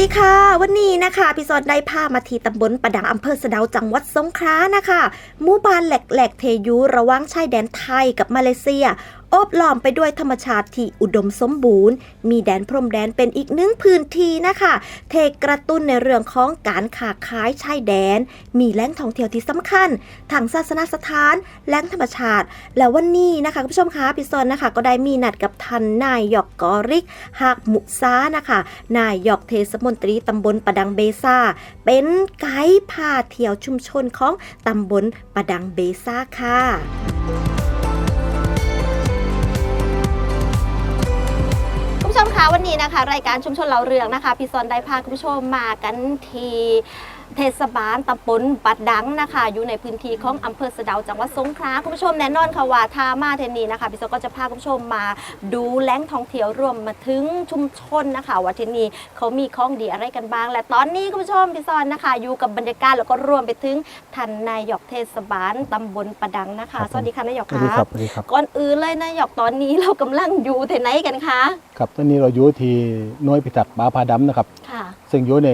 ดีค่ะ วันนี้นะคะ พี่ซอนได้พามาที่ตำบลประดังอำเภอสะดาจังหวัดสงขลานะคะหมู่บ้านแหลกแหลกเทยูระว่างชายแดนไทยกับมาเลเซีย อบล้อมไปด้วยธรรมชาติที่อุดมสมบูรณ์ มีแดนพรมแดนเป็นอีกหนึ่งพื้นที่นะคะ เทกระตุ้นในเรื่องของการค้าขายชายแดน มีแหล่งท่องเที่ยวที่สำคัญทางศาสนสถานแหล่งธรรมชาติ แล้ววันนี้นะคะคุณผู้ชมคะพี่ซอนนะคะ ก็ได้มีนัดกับทันนายหยอกกอริกหักมุซานะคะ นายหยอกเทศมนตรีตำบลประดังเบซาเป็นไกด์พาเที่ยวชุมชนของตำบลประดังเบซาค่ะ ผู้ชมคะวันนี้นะคะ รายการชุมชนเราเรืองนะคะพี่ซอนได้พาคุณผู้ชมมากันที่ เทศบาลตำบลปัดดังนะคะ อยู่ในพื้นที่ของอำเภอสะเดาจังหวัดสงขลาคุณผู้ชมแน่นอนค่ะว่าถ้ามาเทนนี้นะคะพี่ซอนก็จะพาคุณผู้ชมมาดูแหล่งท่องเที่ยวรวมมาถึงชุมชนนะคะว่าที่นี่เขามีของดีอะไรกันบ้าง และตอนนี้คุณผู้ชมพี่ซอนนะคะ อยู่กับบรรยากาศแล้วก็รวมไปถึงท่านนายกเทศบาลตำบลปัดดังนะคะครับผมสวัสดีค่ะนายกสวัสดีค่ะครับ สวัสดีครับก่อนอื่นเลยนายกตอนนี้เรากำลังอยู่ที่ไหนกันคะครับตอนนี้เราอยู่ที่หน้อยพิทักษ์บาพาดำนะครับ ค่ะ ซึ่งอยู่ใน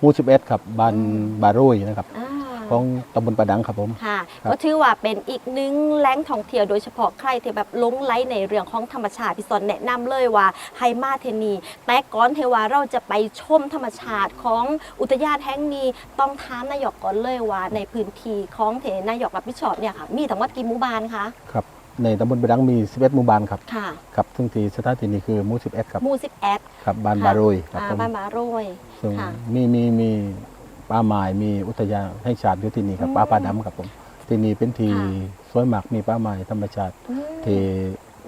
หมู่11 ครับบ้านอืมบารุยนะครับ อ่าของตำบลประดังครับผม ค่ะ ครับ ก็ถือว่าเป็นอีกหนึ่งแหล่งท่องเที่ยวโดยเฉพาะใครที่แบบหลงไหลในเรื่องของธรรมชาติพี่สอนแนะนำเลยว่าให้มาเทนี แต่ก่อนเทวาเราจะไปชมธรรมชาติของอุทยานแห่งนี้ต้องถามนายกก่อนเลยว่าในพื้นที่ของเทนายกรับผิดชอบเนี่ยค่ะ มีทั้งหมดกี่หมู่บ้านคะ ครับ ในตำบลประดังมี 11 หมู่บ้านครับค่ะครับซึ่งที่สถานที่นี้คือหมู่11 ครับหมู่สิบเอ็ดครับบ้านค่ะบารุยครับอ่าผมบ้านบาโรยซึ่งค่ะมีมีมีป่าไม้มีอุทยานแห่งชาติอยู่ที่นี่ครับอืมป่าพาดำครับผมที่นี่เป็นที่ค่ะสวยมากมีป่าไม้ธรรมชาติอืมที่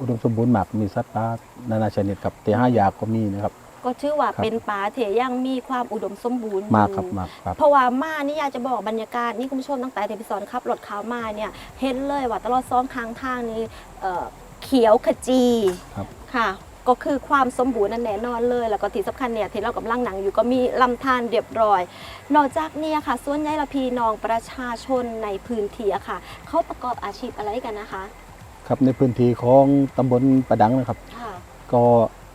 อุดมสมบูรณ์มากมีสัตว์ป่านานาชนิดครับที่ห้าอยากก็มีนะครับ ก็ถือว่าครับเป็นป่าที่ยังมีความอุดมสมบูรณ์มากอยู่ครับมากครับเพราะว่ามานี่อยากจะบอกบรรยากาศนี่คุณผู้ชมตั้งแต่เทพิสอนขับรถขาวมาเนี่ยเห็นเลยว่าตลอดซ้องทางทางนี้เอ่อเขียวขจีครับค่ะก็คือความสมบูรณ์นั่นแน่นอนเลย แล้วก็ที่สำคัญเนี่ยที่เรากำลังหนังอยู่ก็มีลำธารเรียบร้อย นอกจากเนี้ค่ะ ส่วนใหญ่ละพี่น้องประชาชนในพื้นที่อะค่ะ เขาประกอบอาชีพอะไรกันนะคะ ครับในพื้นที่ของตำบลประดังนะครับค่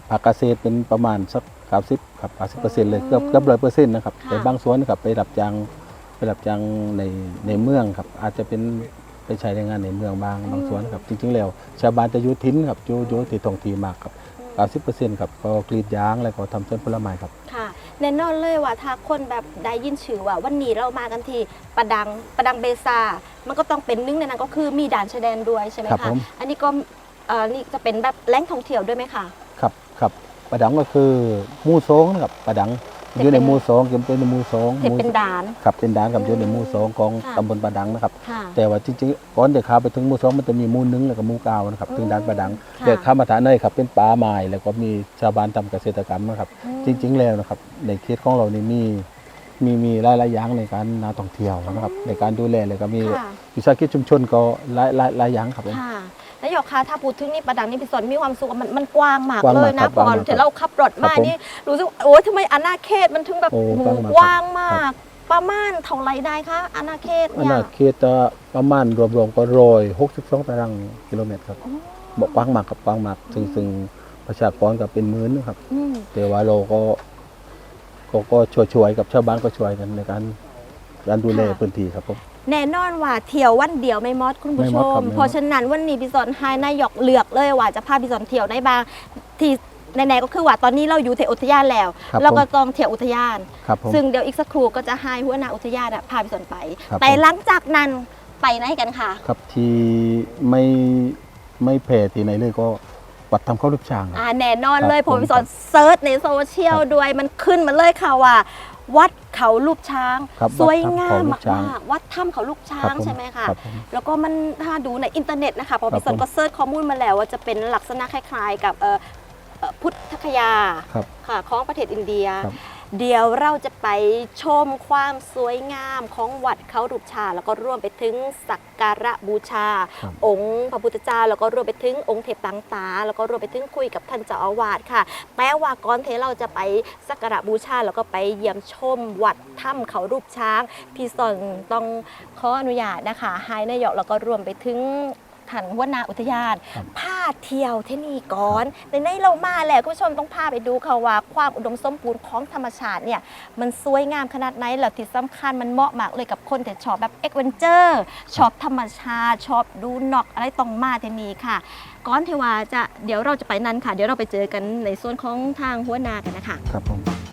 ะก็ภาคเกษตรเป็นประมาณสัก90ครับ90เปอร์เซ็นต์เลยเกือบเกือบร้อยเปอร์เซ็นต์นะครับค่ะ แต่บางส่วนนะครับไปรับจ้างไปรับจ้างในในเมืองครับ อาจจะเป็นไปใช้แรงงานในเมืองบางบางส่วนครับจริงๆแล้วชาวบ้านจะอยุทิ้นครับอยู่อยู่ที่ท้องที่มากครับ90เปอร์เซ็นต์ครับก็กรีดยางแล้วก็ทำสวนผลไม้ครับ ค่ะแน่นอนเลยว่าถ้าคนแบบได้ยินชื่อว่าวันนี้เรามากันที่ประดังประดังเบซา มันก็ต้องเป็นหนึงในนั้นก็คือมีด่านชายแดนด้วยใช่ไหมครับคะผม อันนี้ก็เอ่อนี่จะเป็นแบบแหล่งท่องเที่ยวด้วยไหมคะครับครับ ประดังก็คือหมู่สองนะครับประดังเป็นอยู่ในหมู่สองยังเป็นในหมู่สองหเห็นมู่เป็นด่าน ครับเป็นด่านกับอืมอยู่ในหมู่สองของค่ะ ตำบลประดังนะครับ ค่ะ แต่ว่าจริงๆก่อนจะเข้าไปถึงหมู่สองมันจะมีหมู่หนึ่งแล้วก็หมู่เก้านะครับอืมถึงด่านประดังค่ะแต่ข้ามมาฐานในครับเป็นป่าไม้แล้วก็มีชาวบ้านทำเกษตรกรรมนะครับ อืมจริงๆแล้วนะครับในเขตของเรานี่มีมีมีหลายๆอย่างในการนาท่องเที่ยวนะครับ ในการดูแลแล้วก็มีค่ะ วิสาหกิจชุมชนก็หลายหลายหลายอย่างครับผม ค่ะ นายกคะถ้าพูดถึงนี่ประดังนี่พี่สนมีความสุขมันมันกว้างมากกว้างเลมากยครันะบก่อนกว้างมากที่เราขับรถครัมาบผมนี่รู้สึกโอ้ยทำไมอาณาเขตมันถึงแบบโอ้โอ้โหกกว้าว้างงมามาก ก ประมาณเท่าไรได้คะอาณาเขตอันเนี่ย น่ะเขตจะประมาณรวมๆก็ร้อยหกสิบสองตารางกิโลเมตรครับอ๋อบอกกว้างมากครับกว้างมากซึ่งซึ่งประชากรก็เป็นหมื่นนะครับ อืมแต่ว่าเราก็ก็ก็ช่วยๆกับชาวบ้านก็ช่วยกันในการการดูแลพื้นที่ครับผม แน่นอนว่าเที่ยววันเดียวไม่มอดคุณผู้ไม่ชมอดครัม บไม่มอด เพราะฉะนั้นวันนี้พี่สอนไฮนายกเลือกเลยว่าจะพาพี่สอนเที่ยวในบางที่ในๆก็คือว่าตอนนี้เราอยู่เที่ยวอุทยานแล้ว ครับเราก็ผม ต้องเที่ยวอุทยาน ครับผม ซึ่งเดี๋ยวอีกสักครู่ก็จะให้หัวหน้าอุทยานอะพาพี่สอนไป ครับแต่ผม หลังจากนั้นไปไหนกันคะครับที่ไม่ไม่แผ่ที่ไหนเลยก็วัดทำข้าวลูกช้างครับ อ่าแน่นอนครับเลยผมผมพี่สอนเซิร์ชในโซเชียลครับด้วยมันขึ้นมาเลยค่ะว่า วัดเขาลูกช้าง ครับสวยงามวัดถ้ำเขาลูกช้างมากๆวัดถ้ำเขาลูกช้าครังบผมใช่ไหมคะครับผมแล้วก็มันถ้าดูในอินเทอร์เน็ตนะคะพอครัพี่บสนผม ก็เซิร์ชข้อมูลมาแล้วว่าจะเป็นลักษณะคล้ายๆ กับเอ่อเอ่อพุทธคยาครับ ค่ะของประเทศอินเดีย ครับ เดี๋ยวเราจะไปชมความสวยงามของวัดเขารูปชา แล้วก็ร่วมไปถึงสักการะบูชาครับองค์พระพุทธเจ้า แล้วก็รวมไปถึงองค์เทพต่างๆแล้วก็รวมไปถึงคุยกับท่านเจ้าอาวาสค่ะ แต่ว่าก่อนที่เราจะไปสักการะบูชา แล้วก็ไปเยี่ยมชมวัดถ้ำเขารูปช้าง พี่สนต้องขออนุญาตนะคะให้นายกแล้วก็รวมไปถึง ท่านหัวหน้าอุทยานครับพาเที่ยวที่นี่ก่อนแต่ในเรามาแล้วคุณผู้ชมต้องพาไปดูค่ะว่าความอุดมสมบูรณ์ของธรรมชาติเนี่ยมันสวยงามขนาดไหนแล้วที่สำคัญมันเหมาะมากเลยกับคนที่ชอบแบบเอ็กเวนเจอร์ชอบธรรมชาติชอบดูนอกอะไรต้องมาที่นี่ค่ะก่อนที่ว่าจะเดี๋ยวเราจะไปนั้นค่ะ เดี๋ยวเราไปเจอกันในส่วนของทางหัวหนากันนะคะ ครับผม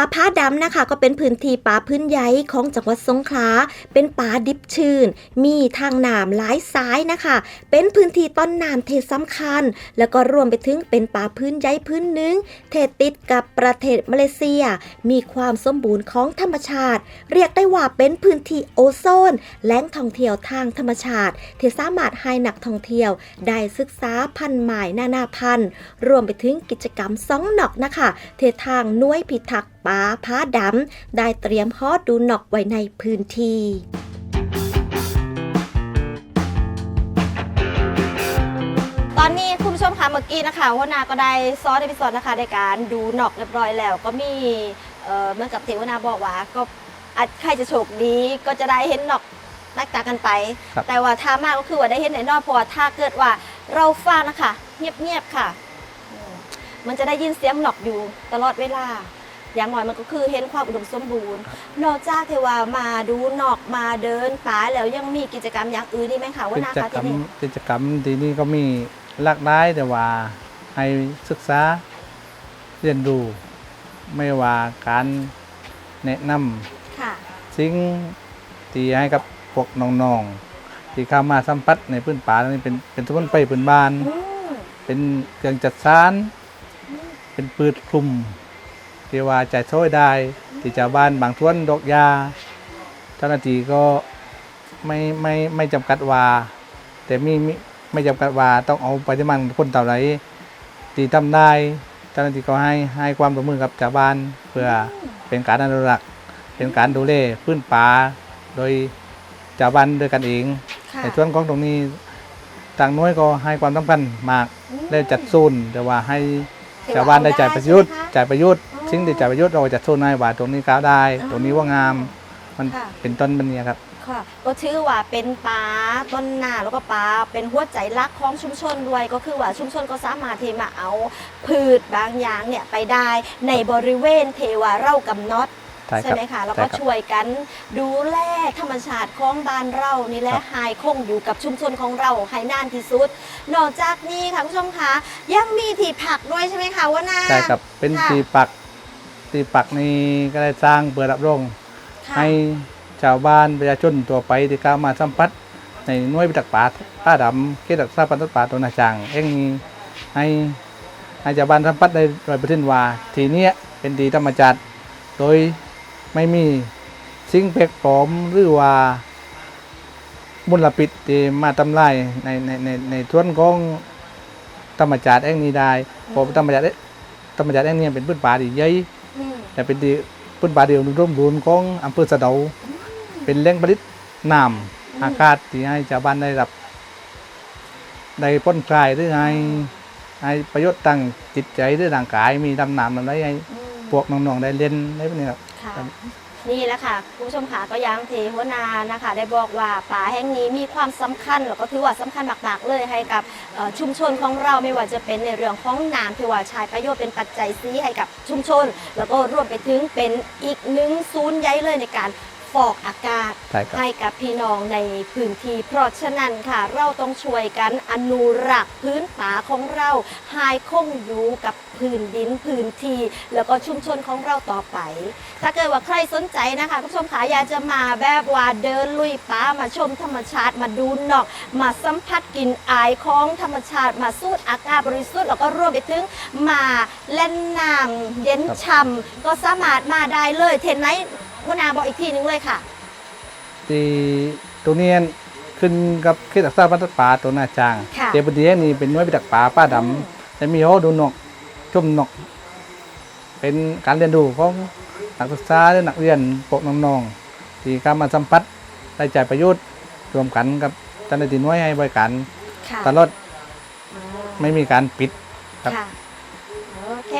ป่าผ้าดำนะคะ ก็เป็นพื้นที่ป่าพื้นใหญ่ของจังหวัดสงขลา เป็นป่าดิบชื้น มีทางน้ำหลายสายนะคะ เป็นพื้นที่ต้นน้ำเทสำคัญ แล้วก็รวมไปถึงเป็นป่าพื้นใหญ่พื้นหนึ่งเทติดกับประเทศมาเลเซีย มีความสมบูรณ์ของธรรมชาติ เรียกได้ว่าเป็นพื้นที่โอโซนแหล่งท่องเที่ยวทางธรรมชาติที่สามารถให้นักท่องเที่ยว ได้ศึกษาพันธุ์หมายนานาพันธุ์ รวมไปถึงกิจกรรมสองหนอกนะคะเททางน่วยพิทักษ์ป่าพ้าดำได้เตรียมฮอดดูหนอกไว้ในพื้นที่ตอนนี้คุณผู้ชมคะเมื่อกี้นะคะหัวหนาก็ได้ซอสในพิซอดนะคะในการดูหนอกเรียบร้อยแล้ว ก็มีเอ่อเหมื่อนกับที่หัวหนาบอกว่าก็อาจใครจะโชคดีก็จะได้เห็นหนอกแตกต่างกันไป ครับ แต่ว่าถ้ามากก็คือว่าได้เห็นในนอกเพราะว่าถ้าเกิดว่าเราฟังนะคะ เงียบๆค่ะอืมมันจะได้ยินเสียงหนอกอยู่ตลอดเวลา อย่างน้อยมันก็คือเห็นความอุดมสมบูรณ์ นอกจากเทว่ามาดูหนอกมาเดินป่าแล้วยังมีกิจกรรมอย่างอื่นนี่ไหมคะว่ากินาจคะกรรที่มนี่กิจกรรมที่นี่ก็มีหลากหลายแต่ว่าให้ศึกษาเรียนรู้ไม่ว่าการแนะนำค่ะ สิ่งที่ให้กับพวกน้องๆที่เข้ามาสัมผัสในพื้นป่านี่เป็นเป็นสมุนไพรพื้นบ้าน อืมเป็นเครื่องจัดสาร เป็นปืนคลุม ที่ว่าจะช่วยได้ที่ชาวบ้านบางส่วนดอกยา เจ้าหน้าที่ก็ไม่ไม่ไม่จำกัดว่า แต่มีมิไม่จำกัดว่าต้องเอาปริมาณคนเท่าไหร่ที่ทำได้ เจ้าหน้าที่ก็ให้ให้ความร่วมมือกับชาวบ้านเพื่อเป็นการอนุรักษ์เป็นการดูแลพื้นป่าโดยชาวบ้านด้วยกันเองค่ะในส่วนของตรงนี้ทางหน้วยก็ให้ความสำคัญมากอืมได้จัดศูนย์แต่ว่าให้ถือชาวบ้านได้จ่ายประโยชน์ใช่ไหมคะจ่ายประโยชน์ อ๋อสิ่งที่จ่ายประโยชน์เราจัดศูนย์ให้ว่าตรงนี้ก้าวได้อ๋อตรงนี้ว่างาม มันค่ะ เป็นต้นมันเนี่ยครับ ค่ะก็ชื่อว่าเป็นป่าต้นนาแล้วก็ป่าเป็นหัวใจหลักของชุมชนด้วยก็คือว่าชุมชนก็สามารถที่มาเอาพืชบางอย่างเนี่ยไปได้ในบริเวณเทวาเร่ากำนดใช่ใช่ครับไหมคะแล้วใช่ก็ครับ ช่วยกันดูแลธรรมชาติของบ้านเรานี่แหละครับ หายคงอยู่กับชุมชนของเราให้นานที่สุด นอกจากนี้ค่ะคุณผู้ชมคะยังมีที่ผักด้วยใช่ไหมคะว่านา ใช่ครับ เป็นค่ะตีปัก ตีปักนี้ก็ได้สร้างเปิดรับรองค่ะให้ชาวบ้านประชาชนตัวไปที่ก้าวมาสัมผัสในหน่วยพิทักษ์ป่าป้าดำเขตรักษาพันธุ์ป่าตัวนาจังเองนี้ให้ให้ชาวบ้านสัมผัสได้ร้อยเปอร์เซ็นต์ว่าทีเนี้ยเป็นดีธรรมชาติโดยไม่มีสิ่งแปลกปลอมหรือว่ามุลพิษที่มาทำลายในในในในส่วนของธรรมชาติเองนี้ได้เพราะธรรมชาติเอ๊ะธรรมชาติเองเนี่ยเป็นพื้นป่าที่ใหญ่อืม แต่เป็นที่พื้นป่าเดียวร่วมบูรณ์ของอำเภอสะเดา เป็นแหล่งผลิตน้ำอากาศที่ให้ชาวบ้านได้รับได้พ้นคลายหรือให้ให้ประโยชน์ทางจิตใจหรือร่างกายมีดำน้ำอะไรให้อืมพวกน้องๆได้เล่นได้พวกนี้ครับค่ะครับ นี่แหละค่ะคุณผู้ชมค่ะก็ยังเทหัวนานะคะ ได้บอกว่าป่าแห่งนี้มีความสำคัญแล้วก็ถือว่าสำคัญมากๆเลยให้กับชุมชนของเราไม่ว่าจะเป็นในเรื่องของน้ำที่ว่าใช้ประโยชน์เป็นปัจจัยซีให้กับชุมชน แล้วก็รวมไปถึงเป็นอีกหนึ่งศูนย์ใหญ่เลยในการ ฟอกอากาศใช่ครับ ให้กับพี่น้องในพื้นที่เพราะฉะนั้นค่ะ เราต้องช่วยกันอนุรักษ์พื้นป่าของเราให้คงอยู่กับพื้นดินพื้นที่แล้วก็ชุมชนของเราต่อไป ถ้าเกิดว่าใครสนใจนะคะคุณผู้ชมขาอยากจะมาแบบว่าเดินลุยป่ามาชมธรรมชาติมาดูนอก มาสัมผัสกลิ่นอายของธรรมชาติ มาสูดอากาศบริสุทธิ์แล้วก็รวมไปถึงมาเล่นน้ำเย็นช่ำก็สามารถมาได้เลยเทนไหนคุณอาบอกอีกทีหนึงเลยค่ะที่ตัวเนี้ยขึ้นกับเขตรักษาพันธุ์ป่าตัวนาจางค่ะ เดี๋ยวปฏิเนี้นี่เป็นหน่วยพิทักษ์ป่าป้าดำและมีโอดูนกชมนก เป็นการเรียนรู้ของนักศึกษาหรือนักเรียนพวกน้องๆที่การมาสัมผัสได้ใจประโยชน์รวมกันกับเจ้าหน้าที่หน่วยให้บริการค่ะตลอดไม่มีการปิด ครับ ค่ะโอเ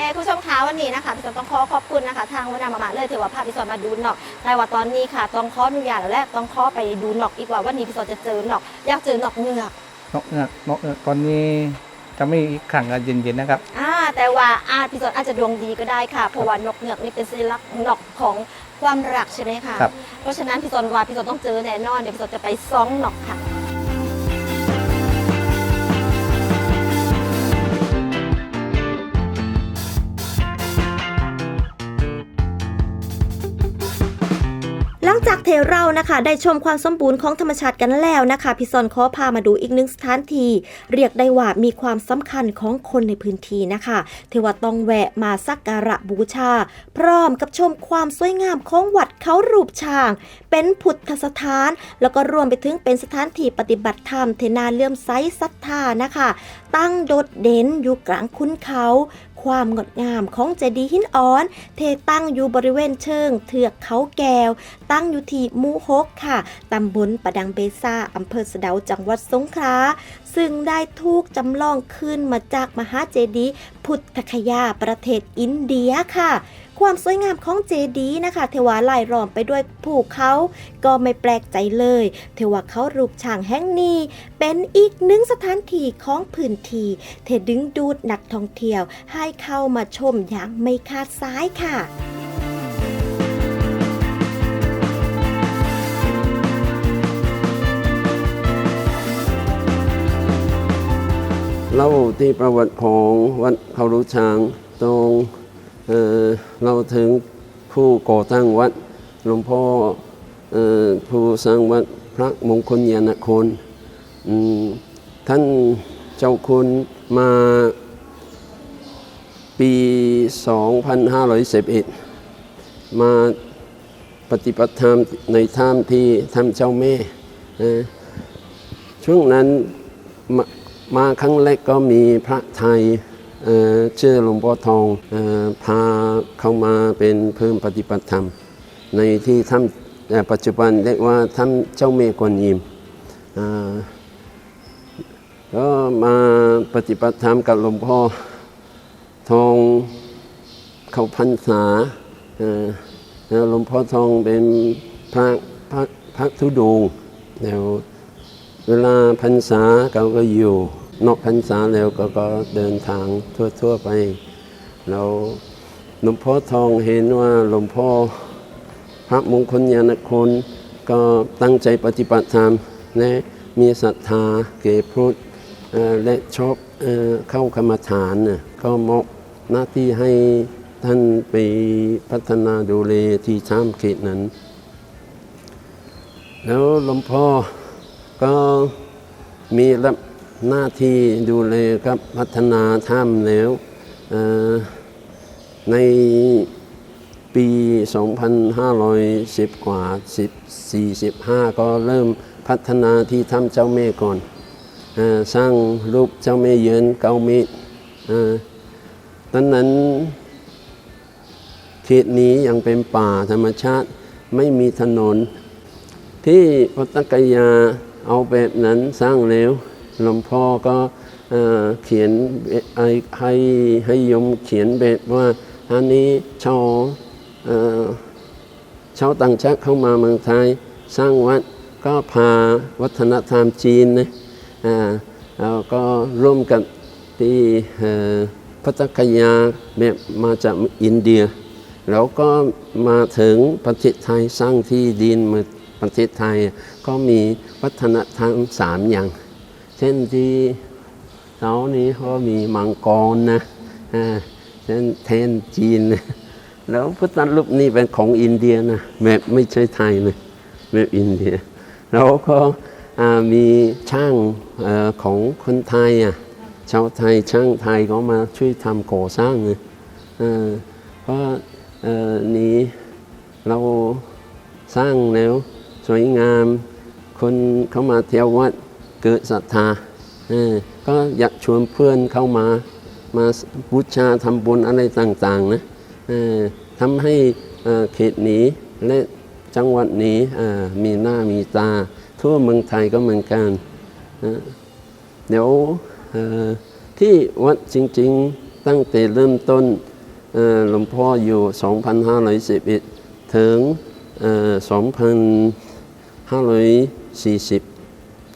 คคุณผู้ชมคะวันนี้นะคะพี่สอนต้องขอขอบคุณนะคะ ทางวันนามามาเลยถือว่าพาพี่สอนมาดูนอกแต่ว่าตอนนี้ค่ะต้องขออนุญาตแล้วแหละต้องขอไปดูนอกอีกว่าวันนี้พี่สอนจะเจอนอกอยากเจอนอกเงือกนกเงือกนกเงือกตอนนี้จะไม่อีกครั้งกันเย็นๆนะครับ อ่าแต่ว่าอาพี่สอนอาจจะดวงดีก็ได้ค่ะเพราะว่านกเงือกนี่เป็นสัญลักษณ์นกของความรักใช่ไหมคะครับ เพราะฉะนั้นพี่สอนว่าพี่สอนต้องเจอแน่นอนเดี๋ยวพี่สอนจะไปซ้องนกค่ะ จากเทเรานะคะ ได้ชมความสมบูรณ์ของธรรมชาติกันแล้วนะคะพี่ซอนขอพามาดูอีกหนึ่งสถานที่เรียกได้ว่ามีความสำคัญของคนในพื้นที่นะคะเทว่าต้องแวะมาสักการะบูชา พร้อมกับชมความสวยงามของวัดเขารูปช้าง เป็นพุทธสถาน แล้วก็รวมไปถึงเป็นสถานที่ปฏิบัติธรรมเทนาเลื่อมใสศรัทธานะคะ ตั้งโดดเด่นอยู่กลางคุ้นเขา ความงดงามของเจดีย์หินอ่อน เทตั้งอยู่บริเวณเชิง เทือกเขาแก้ว ตั้งอยู่ที่มูฮกค่ะ ตำบลประดังเบซาอำเภอสะเดาจังหวัดสงขลาซึ่งได้ถูกจำลองขึ้นมาจากมหาเจดีย์พุทธคยาประเทศอินเดียค่ะ ความสวยงามของเจดีย์นะคะ เทวาลายล้อมไปด้วยภูเขาก็ไม่แปลกใจเลย เทวาเขารูปช่างแห่งนี้ เป็นอีกหนึ่งสถานที่ของพื้นที่เทดึงดูดนักท่องเที่ยว ให้เข้ามาชมอย่างไม่ขาดสายค่ะเล่าที่ประวัติของวัดเขารู้ช้างตรง เเราถึงผู้ก่อตั้งวัดหลวงพ่อผู้สร้างวัดพระมงคลยานคนอืมท่านเจ้าคุณมาปี 2511 มาปฏิบัติธรรมในถ้ำที่ถ้ำเจ้าแม่นะช่วงนั้นมามาครั้งแรกก็มีพระไทย ชื่อหลวงพ่อทองอพาเข้ามาเป็นเพิ่มปฏิบัติธรรม ในที่ถ้ำเอ่ปัจจุบันเรียกว่าถ้ำเจ้าเมกวนยิมอ่าก็มาปฏิบัติธรรมกับหลวงพ่อทองเขาพรรษาแล้วหลวงพ่อทองเป็นพระพระพระธุดงแล้วเวลาพรรษาเขาก็อยู่ นอกพรรษาแล้วก็ก็เดินทางทั่ว ๆไปเราหลวงพ่อทองเห็นว่าหลวงพ่อพระมงคลยานคุณก็ตั้งใจปฏิบัติธรรมและมีศรัทธาเก่พุทธและชอบเอเข้ากรรมฐานก็มอบหน้าที่ให้ท่านไปพัฒนาดูแลที่ช้ำเขตนั้น แล้วหลวงพ่อก็มีรับ หน้าที่ดูแลครับพัฒนาถ้ำแล้วในปี 2510 กว่า 10 45 ก็เริ่มพัฒนาที่ถ้ำเจ้าแม่ก่อนอสร้างรูปเจ้าแม่เยือนเก้าเมตรตอนนั้นเขตนี้ยังเป็นป่าธรรมชาติไม่มีถนน ที่พุทธกยาเอาแบบนั้นสร้างแล้ว หลวงพ่อก็เขียนให้ให้ยมเขียนแบบว่าอันนี้ชาวชาวต่างชาติเข้ามาเมืองไทย สร้างวัดก็พาวัฒนธรรมจีนนะอ่าแล้วก็ร่วมกับที่พุทกยาแบบมาจากอินเดีย แล้วก็มาถึงประเทศไทยสร้างที่ดินมาประเทศไทย ก็มีวัฒนธรรมสามอย่าง เช่นที่เรานี้เขามีมังกรนะอ่าเช่นแทนจีนนะแล้วพุทธรูปนี่เป็นของอินเดียนะแบบไม่ใช่ไทยนะแบบอินเดีย แล้วก็มีช่างอของคนไทยอะชาวไทยช่างไทยก็มาช่วยทำก่อสร้างนะเออเพราะนี้เราสร้างแล้วสวยงาม คนเข้ามาเที่ยววัด เกิดศรัทธาก็อยากชวนเพื่อนเข้ามา มาบูชาทำบุญอะไรต่างๆนะทำให้เขตนี้และจังหวัดนี้มีหน้ามีตา ทั่วเมืองไทยก็เหมือนกัน เดี๋ยวที่วัดจริงๆตั้งแต่เริ่มต้นหลวงพ่ออยู่ 2,511 ถึง 2,540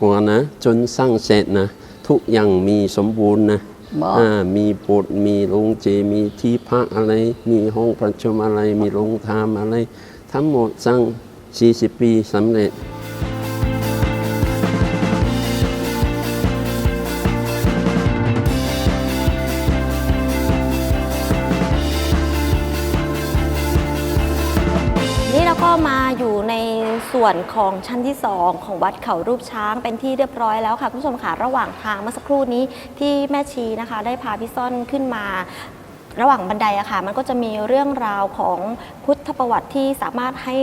กว่านะ จนสร้างเสร็จนะ ทุกอย่างมีสมบูรณ์นะมีโบสถ์มีโรงเจ มีที่พักอะไร มีห้องประชุมอะไร มีโรงทานอะไร ทั้งหมดสร้าง 40 ปีสำเร็จ มาอยู่ในส่วนของชั้นที่ 2 ของวัดเขารูปช้างเป็นที่เรียบร้อยแล้วค่ะคุณผู้ชมค่ะระหว่างทางเมื่อสักครู่นี้ที่แม่ชีนะคะ ได้พาพี่ซ่อนขึ้นมาระหว่างบันไดอะค่ะ มันก็จะมีเรื่องราวของพุทธประวัติที่สามารถให้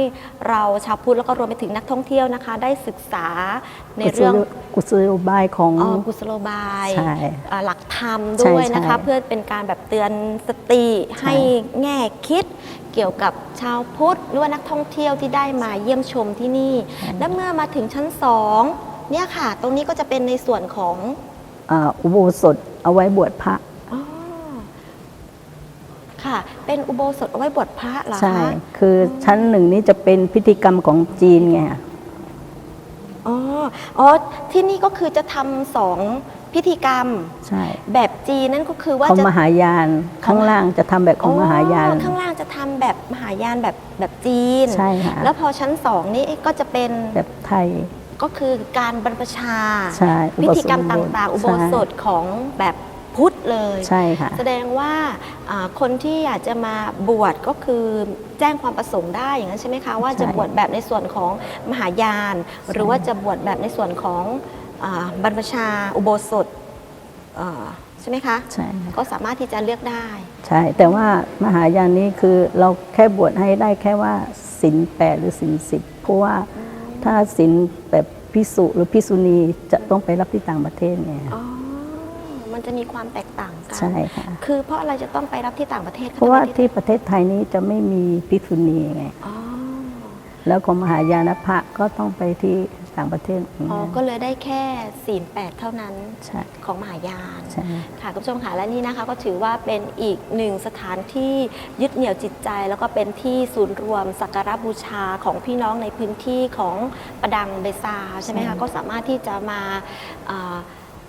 เราชาวพุทธแล้วก็รวมไปถึงนักท่องเที่ยวนะคะ ได้ศึกษาในเรื่องกุศโลบายของอ๋อกุศโลบายใช่อ่าหลักธรรมด้วยนะคะใช่ใช่เพื่อเป็นการแบบเตือนสติให้แง่คิด เกี่ยวกับชาวพุทธหรือว่านักท่องเที่ยวที่ได้มาเยี่ยมชมที่นี่ และเมื่อมาถึงชั้นสองเนี่ยค่ะ ตรงนี้ก็จะเป็นในส่วนของอ่าอุโบสถเอาไว้บวชพระ อ๋อค่ะ เป็นอุโบสถเอาไว้บวชพระเหรอใช่คะคือชั้นหนึ่งนี้จะเป็นพิธีกรรมของจีนไงอ๋อ อ๋อ ที่นี่ก็คือจะทำสองพิธีกรรม ใช่ แบบจีนนั่นก็คือว่าของจะมหายานข้างล่างจะทำแบบของมหายาน อ๋อข้างล่าง จะทำแบบมหายานแบบแบบจีน ใช่ค่ะแล้วพอชั้นสองนี่ก็จะเป็นแบบไทยก็คือการบรรพชาใช่พิธีกรรมต่างๆ อุโบสถของแบบพุทธเลยใช่ค่ะแสดงว่าอ่าคนที่อยากจะมาบวชก็คือแจ้งความประสงค์ได้อย่างนั้นใช่ไหมคะว่าจะใช่บวชแบบในส่วนของมหายาน หรือว่าจะบวชแบบในส่วนของอาบรรพชาอุโบสถอ่า ใช่ไหมคะ ใช่ค่ะก็สามารถที่จะเลือกได้ ใช่ แต่ว่ามหายานนี้คือเราแค่บวชให้ได้แค่ว่าศีลแปดหรือศีลสิบเพราะว่าถ้าศีลแบบพิสุหรือพิสุณีจะต้องไปรับที่ต่างประเทศไงอ๋อ มันจะมีความแตกต่างกัใช่ค่ะ คือเพราะอะไรจะต้องไปรับที่ต่างประเทศคเพราะว่าทำไมที่ประเทศไทยนี้จะไม่มีพิสุณีไง อ๋อ แล้วของมหายานพระก็ต้องไปที่ ต่างประเทศอ๋อ ก็เลยได้แค่ศีลแปดเท่านั้นใช่ของมหายานใช่ค่ะคุณผู้ชมค่ะและนี่นะคะก็ถือว่าเป็นอีกหนึ่งสถานที่ยึดเหนี่ยวจิตใจ แล้วก็เป็นที่ศูนย์รวมสักการะบูชาของพี่น้องในพื้นที่ของประดังเบซาใช่ไหมคะก็สามารถที่จะมาอ่า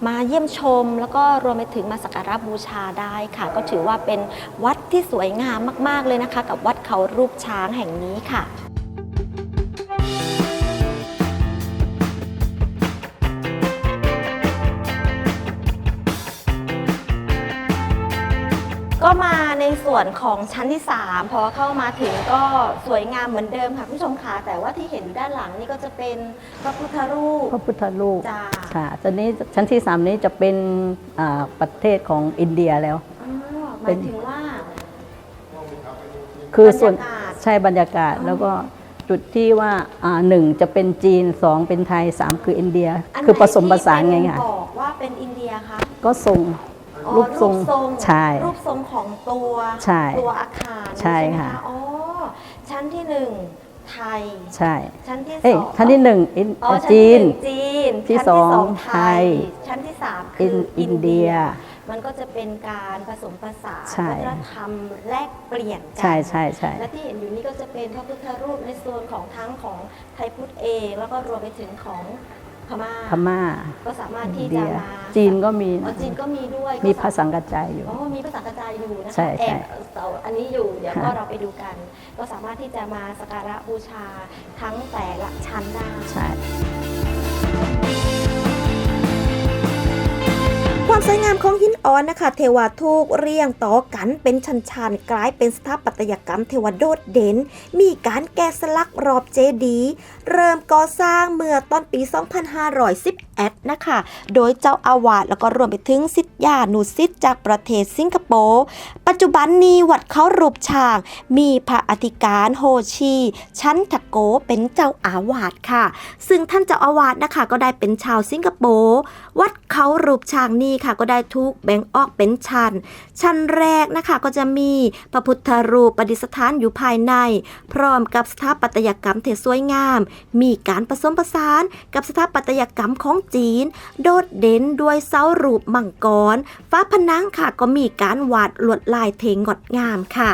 มาเยี่ยมชม แล้วก็รวมไปถึงมาสักการะบูชาได้ค่ะ ก็ถือว่าเป็นวัดที่สวยงามมาก ๆเลยนะคะ กับวัดเขารูปช้างแห่งนี้ค่ะ ส่วนของชั้นที่ 3 พอเข้ามาถึงก็สวยงามเหมือนเดิมค่ะคุณผู้ชมค่ะแต่ว่าที่เห็นอยู่ด้านหลังนี่ก็จะเป็นพระพุทธรูป พระพุทธรูปจ้า ค่ะตอนนี้ชั้นที่สามนี้จะเป็นอ่าประเทศของอินเดียแล้ว อ๋อหมายถึงว่า คือส่วนบรรยากาศ ใช่บรรยากาศแล้วก็จุดที่ว่าอ่าหนึ่งจะเป็นจีนสองเป็นไทยสามคืออินเดีย นไหนคือผสมผสานไงที่ค่ะเป็นบอกว่าเป็นอินเดียคะก็ทรงอ๋อ รูปทรงรูปใช่รูปทรงของตัวใช่ตัวอาคารใช่ไหมค่ะ อ๋อ ชั้นที่หนึ่งไทย ใช่ ชั้นที่สเอ้ยองชั้นที่หนึ่งอินอ๋อชั้นจีที่หนนึ่งจีน ที่ชั้นสองไทไทยยชั้นที่สามอิคืนออิอินนเดีเดียยมันก็จะเป็นการผสมผสานใช่วัฒนธรรมแลกเปลี่ยนกัใช่ใช่ใช่และที่เห็นอยู่นี่ก็จะเป็นพระพุทธรูปในส่วนของทั้งของไทยพุทธเอง แล้วก็รวมไปถึงของ พม่าพม่า ก็สามารถที่เดีจะยมาจีนก็มีอ๋อจีนก็มีด้วยมีก็ภาษากระจายอยู่อ๋อมีภาษากระจายอยู่นะคะใช่ใช่แอบเสาอันนี้อยู่เดี๋ยวก็ค่ะเราไปดูกัน ก็สามารถที่จะมาสักการะบูชาทั้งแต่ละชั้นได้ใช่ ความสวยงามของหินอ่อนนะคะ เทวาทูกเรียงต่อกันเป็นชันๆกลายเป็นสถาปัตยกรรมเทวโดดเด่น มีการแกะสลักรอบเจดีย์เริ่มก่อสร้างเมื่อต้นปี 2511 นะคะ โดยเจ้าอาวาสแล้วก็รวมไปถึงสิทธิยานุสิทธิ์จากประเทศสิงคโปร์ ปัจจุบันนี้วัดเขารูปช่าง มีพระอธิการโฮชี ชั้นทะโกเป็นเจ้าอาวาสค่ะ ซึ่งท่านเจ้าอาวาสนะคะก็ได้เป็นชาวสิงคโปร์ วัดเขารูปช่างนี้ค่ะ ก็ได้ถูกแบ่งออกเป็นชั้น ชั้นแรกนะคะก็จะมีพระพุทธรูปประดิษฐานอยู่ภายใน พร้อมกับสถาปัตยกรรมเทสวยงาม มีการผสมผสานกับสถาปัตยกรรมของจีน โดดเด่นด้วยเสารูปมังกร ฟ้าผนังค่ะก็มีการวาดลวดลายเทงดงามค่ะ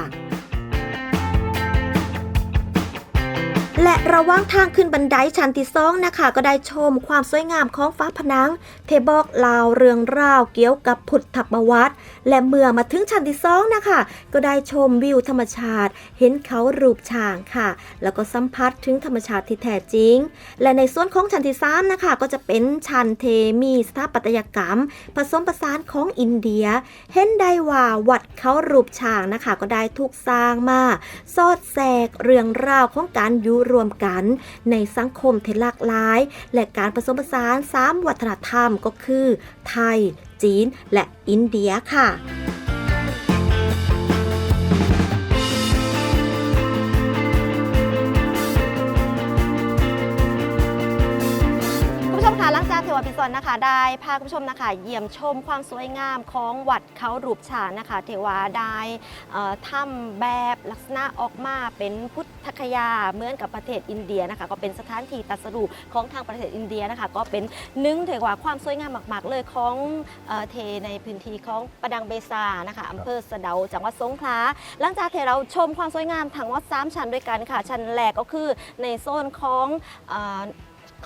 และระหว่างทางขึ้นบันไดชั้นที่สองนะคะ ก็ได้ชมความสวยงามของฟ้าผนัง เทบอกลาวเรื่องราวเกี่ยวกับพุทธประวัติ และเมื่อมาถึงชั้นที่สองนะคะ ก็ได้ชมวิวธรรมชาติ เห็นเขารูปช้างค่ะ แล้วก็สัมผัสถึงธรรมชาติที่แท้จริง และในส่วนของชั้นที่สามนะคะ ก็จะเป็นชั้นเทมีสถาปัตยกรรม ผสมผสานของอินเดีย เห็นได้ว่าวัดเขารูปช้างนะคะ ก็ได้ถูกสร้างมาสอดแทรกเรื่องราวของการยู่รวมกัน ในสังคมที่หลากหลาย และการผสมผสานสามวัฒนธรรมก็คือ ไทย จีน และอินเดียค่ะ วพิศนนะคะ ได้พาคุณผู้ชมนะคะ เยี่ยมชมความสวยงามของวัดเขารูปฉานนะคะเทวาได้เอ่อทำแบบลักษณะออกมาเป็นพุทธคยาเหมือนกับประเทศอินเดียนะคะ ก็เป็นสถานที่ตรัสรุของทางประเทศอินเดียนะคะ ก็เป็นหนึ่งเทว่าความสวยงามมาก ๆ เลยของเอ่อเทในพื้นที่ของประดังเบซานะคะอำเภอสะเดาจังหวัดสงขลาหลังจากที่เราชมความสวยงามทั้งหมดสามชั้นด้วยกันค่ะชั้นแรกก็คือในโซนของเอ่อ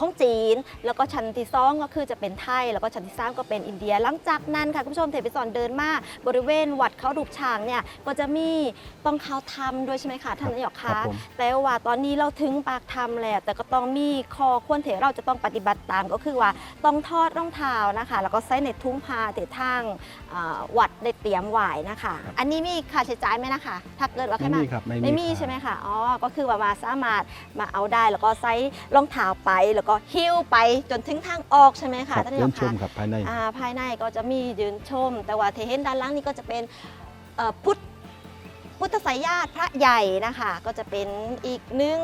ของจีน แล้วก็ชั้นที่สองก็คือจะเป็นไทย แล้วก็ชั้นที่สามก็เป็นอินเดีย หลังจากนั้นค่ะคุณผู้ชมเทพิสอนเดินมาบริเวณวัดเขารูปช้างเนี่ยก็จะมีต้องเข้าทำด้วยใช่ไหมคะท่านนายกครัคะบผมแต่ว่าตอนนี้เราถึงปากทำแล้วแต่ก็ต้องมีคอควรเถเราจะต้องปฏิบัติตามก็คือว่าต้องทอดรองเท้านะคะ แล้วก็ใส่ในทุ่งผ้าเถทางเอ่อวัดได้เตรียมไหวนะคะ อันนี้มีค่าใช้จ่ายไหมนะคะ ถ้าเกิดว่าใครไม่มามีครับไม่มีไม่มีครับใช่ไหมคะอ๋อก็คือว่ามาสามารถมาเอาได้แล้วก็ใส่รองเท้าไปแล้วก็หิ้วไปจนถึงทางออกใช่ไหมคคะรับท่านเดินานยกชมคะครับภายในอ่าภายในก็จะมียืนชม แต่ว่าเทเห็นด้านล่างนี่ก็จะเป็นเอ่อพุทธพุทธสายญาติพระใหญ่นะคะ ก็จะเป็นอีกหนึ่ง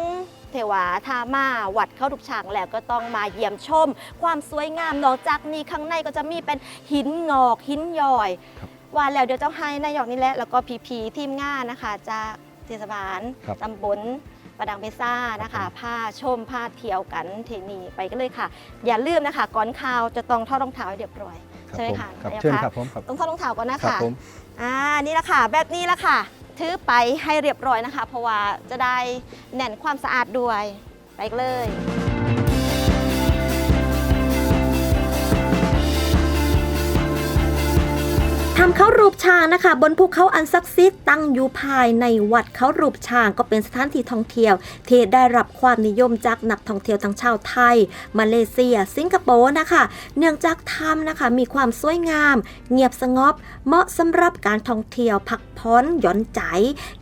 เทวาทามาวัดเข้าทุกฉากแล้วก็ต้องมาเยี่ยมชม ความสวยงามนอกจากนี้ข้างในก็จะมีเป็นหินงอกหินย่อยครับว่าแล้วเดี๋ยวเจ้าให้นายกนี่แหละแล้วก็พีพีทีมงานนะคะจากเทศบาลครับตำบล ประดังเบซ่านะคะพาชมพาเที่ยวกันเทนีไปกันเลยค่ะ อย่าลืมนะคะก่อนข่าวจะต้องทอดรองเท้าให้เรียบร้อยครับใช่ไหมผมคะครับนายกเชิญคะครับผมครับต้องทอดรองเท้าก่อนนะครัคะผมอ่านี่แหละค่ะ แบบนี้ละค่ะถือไปให้เรียบร้อยนะคะ เพราะว่าจะได้แน่นความสะอาดด้วยไปกันเลย เขารูปช้างนะคะ บนภูเขาอันศักดิ์สิทธิ์ตั้งอยู่ภายในวัดเขารูปช้างก็เป็นสถานที่ท่องเที่ยว ที่ได้รับความนิยมจากนักท่องเที่ยวทั้งชาวไทย มาเลเซีย สิงคโปร์นะคะ เนื่องจากถ้ำนะคะมีความสวยงาม เงียบสงบ เหมาะสำหรับการท่องเที่ยวพักผ่อนหย่อนใจ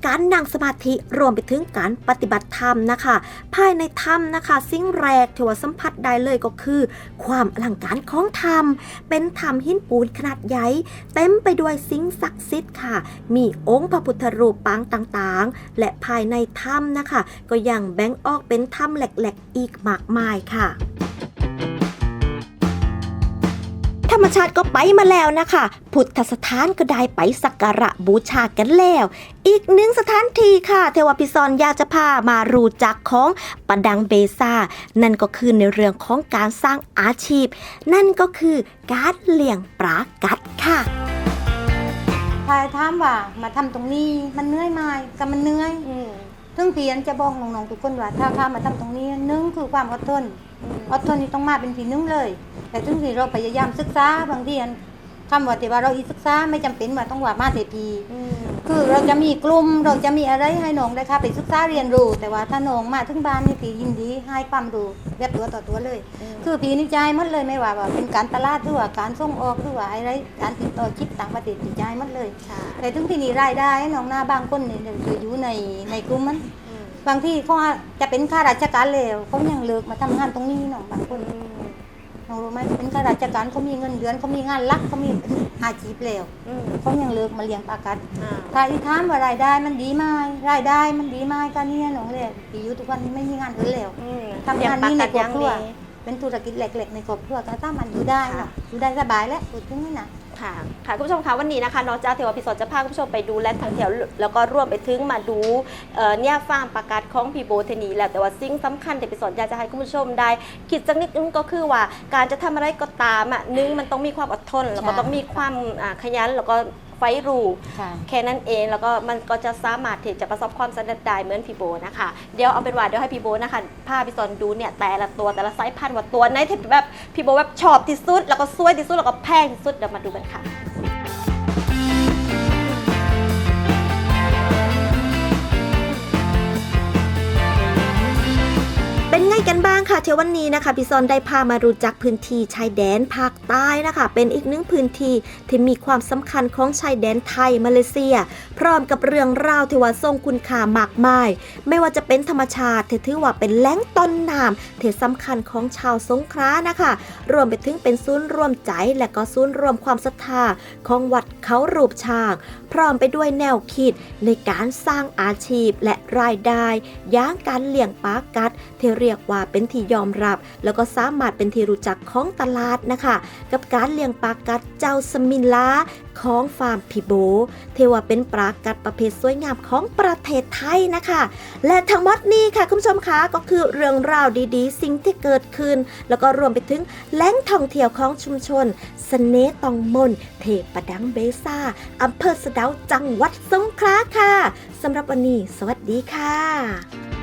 การนั่งสมาธิรวมไปถึงการปฏิบัติธรรมนะคะ ภายในถ้ำนะคะ สิ่งแรกที่ว่าสัมผัสได้เลยก็คือ ความอลังการของถ้ำเป็นถ้ำหินปูนขนาดใหญ่เต็มไปด้วยสิ่งศักดิ์สิทธิ์ค่ะ มีองค์พระพุทธรูปปางต่างๆ และภายในถ้ำนะคะ ก็ยังแบ่งออกเป็นถ้ำแหลกๆ อีกมากมายค่ะธรรมชาติก็ไปมาแล้วนะคะ พุทธสถานก็ได้ไปสักการะบูชากันแล้ว อีกหนึ่งสถานที่ค่ะ เทวพิซอนอยากจะพามารู้จักของปะดังเบซา นั่นก็คือในเรื่องของการสร้างอาชีพ นั่นก็คือการเลี้ยงปลากัดค่ะ ถ้าถามว่ามาทำตรงนี้มันเหนื่อยไหมก็มันเหนื่อยอืมซึ่งเพียนจะบอกน้องๆทุกคนว่าถ้าข้ามาทำตรงนี้หนึ่งคือความอดทนอดทนนี่ต้องมาเป็นทีนึงเลย แต่ถึงที่เราพยายามศึกษาบางทีอัน คำว่าที่ว่าเราอีศึกษาไม่จำเป็นว่าต้องว่ามาเทปีคือเราจะมีกลุ่มเราจะมีอะไรให้น้องได้ค่ะไปศึกษาเรียนรู้ แต่ว่าถ้าน้องมาถึงบ้านนี่ปียินดีให้ความรู้แบบตัวต่อตัวเลย คือปีนี้ใจายหมัดเลยไม่ว่าว่าเป็นการตลาดหรือว่าการส่งออกหรือว่าอะไรการติดต่อชิปต่างประเทศปีใจายหมัดเลยแต่ถึงที่นี่รายได้น้องหน้าบางคนเนี่ยเดี๋ยวจะอยู่ในในกลุ่มมันบางที่เขาจะเป็นข้าราชการแล้วเขายังเลิกมาทำงานตรงนี้น้องบางคน น้องรู้ไหมเป็นข้าราชการเขามีเงินเดือนเขามีงานรักเขามีอาชีพแล้วเขายังเลิกมาเลี้ยงปลากัดถ้าอีถามว่ารายได้มันดีไหมรายได้มันดีไหมก็เนี่ยน้องเลยปีอยู่ทุกวันนี้ไม่มีงานอื่นแล้วทำงานนี้ในครอบครัวเป็นธุรกิจเล็กๆในครอบครัวก็ถ้ามันอยู่ได้เนาะอยู่ได้สบายแล้วพูดถึงนี่นะ ค่ะค่ะคุณผู้ชมคะวันนี้นะคะนอกจากเทวพิสดจะพาคุณผู้ชมไปดูแลท่องเที่ยวแล้วก็ร่วมไปถึงมาดูเอ่อเนี่ยฟาร์มประกาศของพี่โบเทนีแล้วแต่ว่าสิ่งสำคัญที่พิสดอยากจะให้คุณผู้ชมได้คิดสักนิดนึงก็คือว่าการจะทำอะไรก็ตามอะหนึงมันต้องมีความอดทน แล้วก็ใช่ต้องมีความอ่าขยันแล้วก็ไฟรู้ใช่แค่นั้นเองแล้วก็มันก็จะสามารถที่จะประสบความสำเร็จได้เหมือนพี่โบนะคะ เดี๋ยวเอาเป็นว่าเดี๋ยวให้พี่โบนะคะพาพี่สอนดูเนี่ยแต่ละตัวแต่ละไซส์พันธุ์ว่าตัวไหนที่แบบพี่โบแบบชอบที่สุด แล้วก็สวยที่สุดแล้วก็แพงที่สุดเดี๋ยวมาดูกันค่ เป็นไงกันบ้างค่ะเทยววันนี้นะคะพี่ซอนได้พามารู้จักพื้นที่ชายแดนภาคใต้นะคะ เป็นอีกหนึ่งพื้นที่ที่มีความสำคัญของชายแดนไทยมาเลเซีย พร้อมกับเรื่องราวที่ว่าทรงคุณค่ามากมาย ไม่ว่าจะเป็นธรรมชาติที่ถือว่าเป็นแหล่งต้นน้ำที่สำคัญของชาวสงขลานะคะ รวมไปถึงเป็นศูนย์รวมใจและก็ศูนย์รวมความศรัทธาของวัดเขารูปช้าง พร้อมไปด้วยแนวคิดในการสร้างอาชีพและรายได้ย่างการเลี้ยงปลากัด ที่เรียกว่าเป็นที่ยอมรับ แล้วก็สามารถเป็นที่รู้จักของตลาดนะคะ กับการเลี้ยงปลากัดเจ้าสมิลา ของฟาร์มพิโบเทว่าเป็นปลากัดประเภทสวยงามของประเทศไทยนะคะ และทั้งหมดนี้ค่ะคุณผู้ชมคะก็คือเรื่องราวดีๆ สิ่งที่เกิดขึ้น แล้วก็รวมไปถึงแหล่งท่องเที่ยวของชุมชนสเสน่ห์ตองมน เทปดังเบซ่าอำเภอสะเดาจังหวัดสงขลาค่ะสำหรับวันนี้ สวัสดีค่ะ